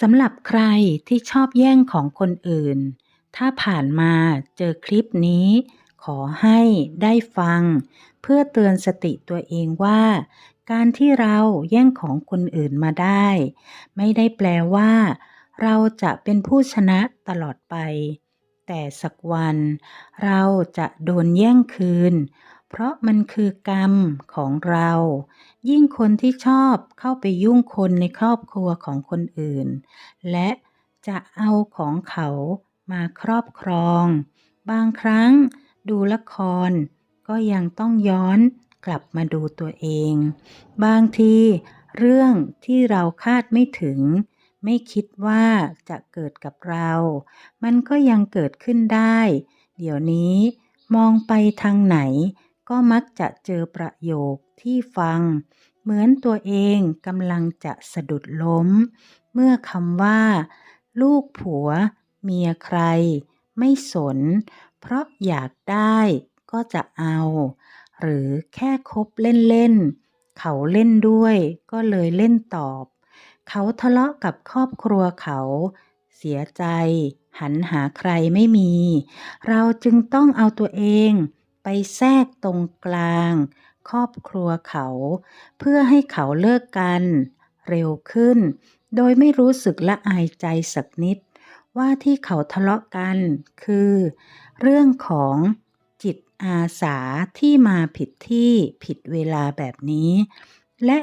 สำหรับใครที่ชอบแย่งของคนอื่น ถ้าผ่านมาเจอคลิปนี้ ขอให้ได้ฟัง เพื่อเตือนสติตัวเองว่า การที่เราแย่งของคนอื่นมาได้ ไม่ได้แปลว่า เราจะเป็นผู้ชนะตลอดไป แต่สักวัน เราจะโดนแย่งคืน เพราะมันคือกรรมของเรา ยิ่งคนที่ชอบเข้าไปยุ่งคนในครอบครัวของคนอื่น และจะเอาของเขามาครอบครอง บางครั้งดูละคร ก็ยังต้องย้อนกลับมาดูตัวเอง บางทีเรื่องที่เราคาดไม่ถึง ไม่คิดว่าจะเกิดกับเรา มันก็ยังเกิดขึ้นได้ เดี๋ยวนี้มองไปทางไหน ก็มักจะเจอประโยคที่ฟัง เหมือนตัวเองกำลังจะสะดุดล้ม เมื่อคำว่า ลูกผัว เมียใคร ไม่สน เพราะอยากได้ก็จะเอา หรือแค่คบเล่นๆ เขาเล่นด้วยก็เลยเล่นตอบ เขาทะเลาะกับครอบครัวเขา เสียใจ หันหาใครไม่มี เราจึงต้องเอาตัวเอง ไปแทรกตรงกลาง ครอบครัวเขา เพื่อให้เขาเลิกกัน เร็วขึ้น โดยไม่รู้สึกละอายใจสักนิด ว่าที่เขาทะเลาะกัน คือ เรื่องของจิตอาสาที่มาผิดที่ผิดเวลาแบบนี้ และ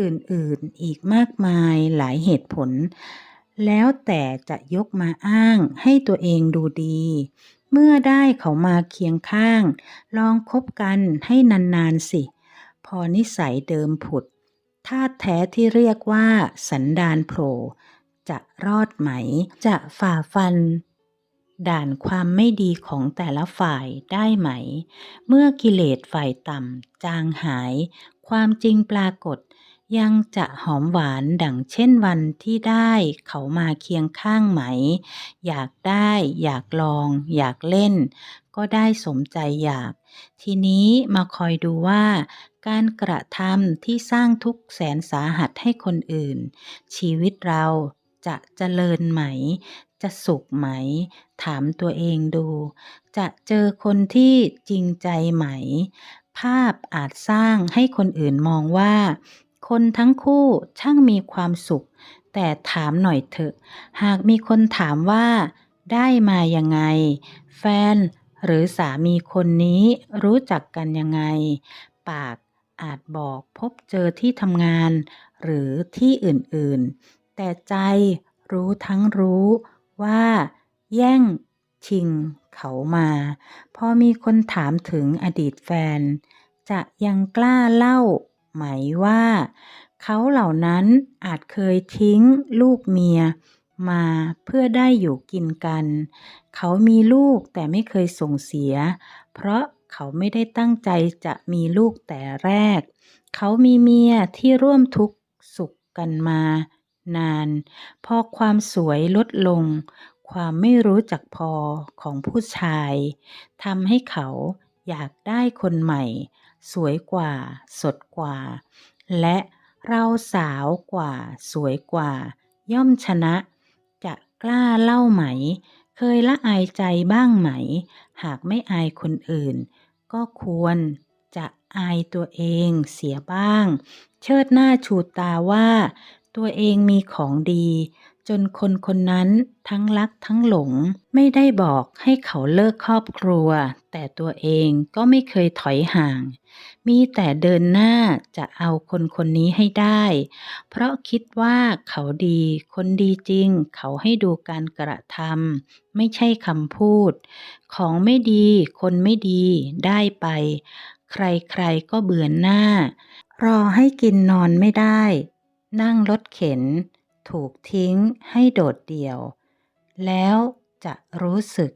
อื่นๆอีกมากมายหลายเหตุผล แล้วแต่จะยกมาอ้างให้ตัวเองดูดี เมื่อได้เขามาเคียงข้าง ลองคบกันให้นานๆสิ พอนิสัยเดิมผุดธาตุแท้ที่เรียกว่า สันดานโผล่จะรอดไหม จะฝ่าฟัน ด่านความไม่ดีของแต่ละฝ่ายได้ไหม เมื่อกิเลสฝ่ายต่ำจางหาย ความจริงปรากฏ ยังจะหอมหวานดังเช่นวันที่ได้เขามาเคียงข้างไหม อยากได้อยากลอง อยากเล่น ก็ได้สมใจอยาก ทีนี้มาคอยดูว่า การกระทำที่สร้างทุกแสนสาหัสให้คนอื่น ชีวิตเราจะเจริญไหม จะสุขไหม ถามตัวเองดู จะเจอคนที่จริงใจไหม ภาพอาจสร้างให้คนอื่นมองว่า คนทั้งคู่ช่างมีความสุข แต่ถามหน่อยเถอะ หากมีคนถามว่า ได้มายังไง แฟนหรือสามีคนนี้รู้จักกันยังไง ปากอาจบอกพบเจอที่ทำงาน หรือที่อื่นๆ แต่ใจรู้ทั้งรู้ว่า แย่ง ชิง เขามา พอมีคนถามถึงอดีตแฟน จะยังกล้าเล่า หมายว่า เขาเหล่านั้นอาจเคยทิ้งลูกเมียมาเพื่อได้อยู่กินกัน เขามีลูกแต่ไม่เคยส่งเสีย เพราะเขาไม่ได้ตั้งใจจะมีลูกแต่แรก เขามีเมียที่ร่วมทุกข์สุขกันมา นาน พอความสวยลดลง ความไม่รู้จักพอของผู้ชายทำให้เขา อยากได้คนใหม่ สวยกว่า สดกว่า และเราสาวกว่า สวยกว่า ย่อมชนะ จะกล้าเล่าไหม เคยละอายใจบ้างไหม หากไม่อายคนอื่น ก็ควรจะอายตัวเองเสียบ้าง เชิดหน้าชูตาว่า ตัวเองมีของดี จนคนคนนั้นทั้งรักทั้งหลง ไม่ได้บอกให้เขาเลิกครอบครัว แต่ตัวเองก็ไม่เคยถอยห่าง มีแต่เดินหน้าจะเอาคนคนนี้ให้ได้ เพราะคิดว่าเขาดี คนดีจริง เขาให้ดูการกระทำไม่ใช่คำพูด ของไม่ดี คนไม่ดีได้ไป ใครๆก็เบื่อหน้า รอให้กินนอนไม่ได้ นั่งรถเข็น ถูกทิ้งให้โดดเดี่ยว แล้วจะรู้สึก